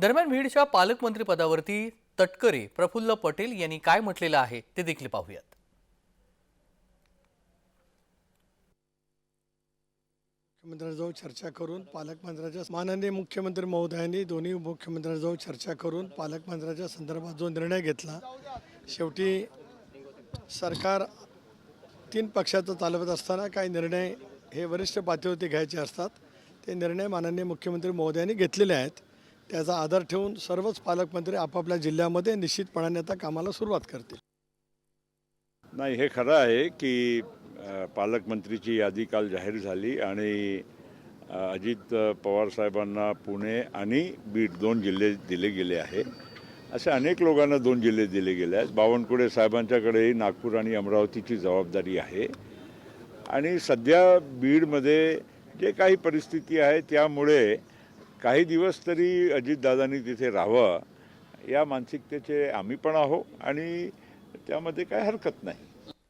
दरम्यान बीडच्या पालकमंत्रीपदावरती तटकरे प्रफुल्ल पटेल यांनी काय म्हटलेलं आहे ते देखील पाहूयात. मुख्यमंत्र्यांजवळ चर्चा करून पालकमंत्र्याच्या माननीय मुख्यमंत्री महोदयांनी दोन्ही मुख्यमंत्र्यांजवळ चर्चा करून पालकमंत्र्याच्या संदर्भात जो निर्णय घेतला शेवटी सरकार तीन पक्षाचं चालवत असताना काही निर्णय हे वरिष्ठ पातळीवरती घ्यायचे असतात. ते निर्णय माननीय मुख्यमंत्री महोदयांनी घेतलेले आहेत. त्याचा आधार ठेवून सर्वच पालकमंत्री आपापल्या जिल्ह्यामध्ये निश्चितपणाने आता कामाला सुरुवात करतील. नाही हे खरं आहे की पालकमंत्रीची यादी काल जाहीर झाली आणि अजित पवार साहेबांना पुणे आणि बीड दोन जिल्हे दिले गेले आहे. असे अनेक लोकांना दोन जिल्हे दिले गेले आहेत. बावनकुळे साहेबांच्याकडेही नागपूर आणि अमरावतीची जबाबदारी आहे. आणि सध्या बीडमध्ये जे काही परिस्थिती आहे त्यामुळे काही दिवस तरी अजितदादांनी तिथे राहावं या मानसिकतेचे आम्ही पण आहो आणि त्यामध्ये काय हरकत नाही.